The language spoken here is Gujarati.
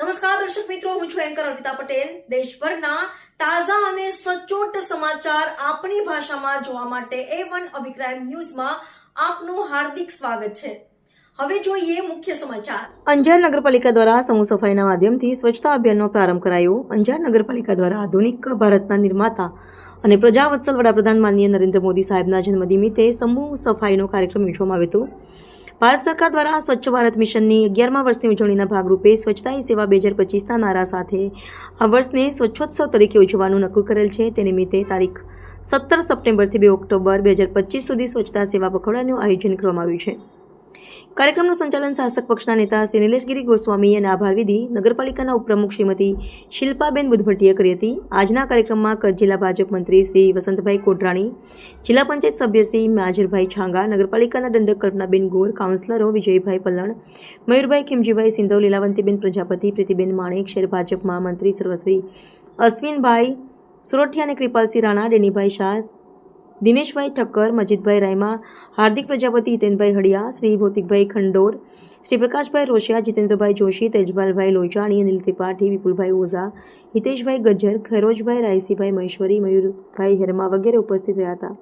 નમસ્કાર, દર્શક મિત્રો, હું છું એન્કર અર્પિતા પટેલ. દેશભરના તાજા અને સચોટ સમાચાર આપણી ભાષામાં જોવા માટે એ વન અભિપ્રાય ન્યૂઝમાં આપનું હાર્દિક સ્વાગત છે. હવે જોઈએ મુખ્ય સમાચાર. અંજાર નગરપાલિકા દ્વારા સમૂહ સફાઈના માધ્યમથી સ્વચ્છતા અભિયાનનો પ્રારંભ કરાયો. અંજાર નગરપાલિકા દ્વારા આધુનિક ભારતના નિર્માતા અને પ્રજાવત્સલ વડાપ્રધાન માનનીય નરેન્દ્ર મોદી સાહેબના જન્મ નિમિત્તે સમૂહ સફાઈનો કાર્યક્રમ યોજવામાં આવ્યો હતો. ભારત સરકાર દ્વારા સ્વચ્છ ભારત મિશનની અગિયારમા વર્ષની ઉજવણીના ભાગરૂપે સ્વચ્છતા હી સેવા બે હજાર પચીસના નારા સાથે આ વર્ષને સ્વચ્છોત્સવ તરીકે ઉજવવાનું નક્કી કરેલ છે. તે નિમિત્તે તારીખ સત્તર સપ્ટેમ્બરથી બે ઓક્ટોબર બે હજાર પચીસ સુધી સ્વચ્છતા સેવા પખવાડાનું આયોજન કરવામાં આવ્યું છે. કાર્યક્રમનું સંચાલન શાસક પક્ષના નેતા શ્રી નિલેશગીરી ગોસ્વામી અને આભાર વિધિ નગરપાલિકાના ઉપપ્રમુખ શ્રીમતી શિલ્પાબેન બુધભટ્ટીએ કરી હતી. આજના કાર્યક્રમમાં કચ્છ જિલ્લા ભાજપ મંત્રી શ્રી વસંતભાઈ કોટરાણી, જિલ્લા પંચાયત સભ્ય શ્રી માજરભાઈ છાંગા, નગરપાલિકાના દંડક કલ્પનાબેન ગોર, કાઉન્સિલરો વિજયભાઈ પલણ, મયુરભાઈ ખીમજીભાઈ સિંધવ, લીલાવંતીબેન પ્રજાપતિ, પ્રીતિબેન માણેક, શેર ભાજપ મહામંત્રી સર્વશ્રી અશ્વિનભાઈ સુરઠિયા અને કૃપાલસિંહ રાણા, ડેનીભાઈ શાહ દિનેશભાઈ ઠક્કર, મજીદભાઈ રાયમા, હાર્દિક પ્રજાપતિ હિતેનભાઈ હડિયા શ્રી ભૌતિકભાઈ ખંડોર, શ્રી પ્રકાશભાઈ રોશિયા, જીતેન્દ્રભાઈ જોશી, તેજપાલભાઈ લોચાણી, અનિલ ત્રિપાઠી, વિપુલભાઈ ઓઝા, હિતેશભાઈ ગજ્જર, ખરોજભાઈ રાયસીભાઈ મહેશ્વરી, મયુરભાઈ હેરમા વગેરે ઉપસ્થિત રહ્યા હતા.